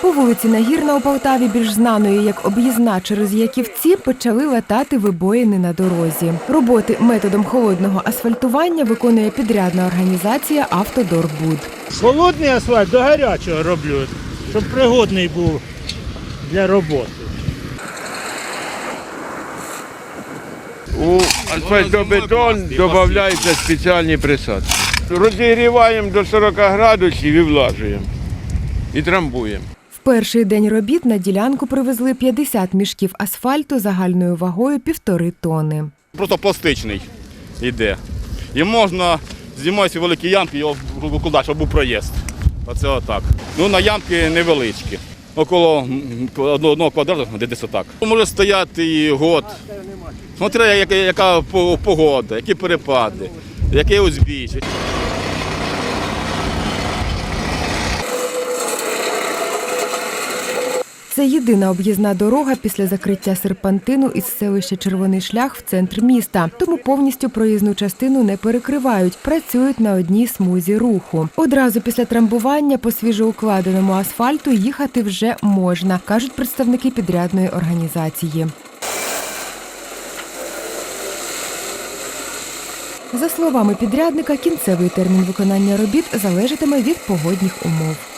По вулиці Нагірна у Полтаві, більш знаної як об'їзна через Яківці, почали латати вибоїни на дорозі. Роботи методом холодного асфальтування виконує підрядна організація Автодорбуд. Холодний асфальт до гарячого роблю, щоб пригодний був для роботи. У асфальтобетон додаються спеціальні присадки. Розігріваємо до 40 градусів і влажуємо. І трамбуємо. Перший день робіт на ділянку привезли 50 мішків асфальту загальною вагою півтори тони. просто пластичний йде. І можна знімати великі ямки, його викладати, щоб був проїзд. Оце отак. Ну, на ямки невеличкі. Около одного, квадрату, десь отак. Може стояти і год. Смотри, яка погода, які перепади, яке узбіччя. Це єдина об'їзна дорога після закриття серпантину із селища Червоний шлях в центр міста. Тому повністю проїзну частину не перекривають, працюють на одній смузі руху. Одразу після трамбування по свіжоукладеному асфальту їхати вже можна, кажуть представники підрядної організації. За словами підрядника, кінцевий термін виконання робіт залежатиме від погодних умов.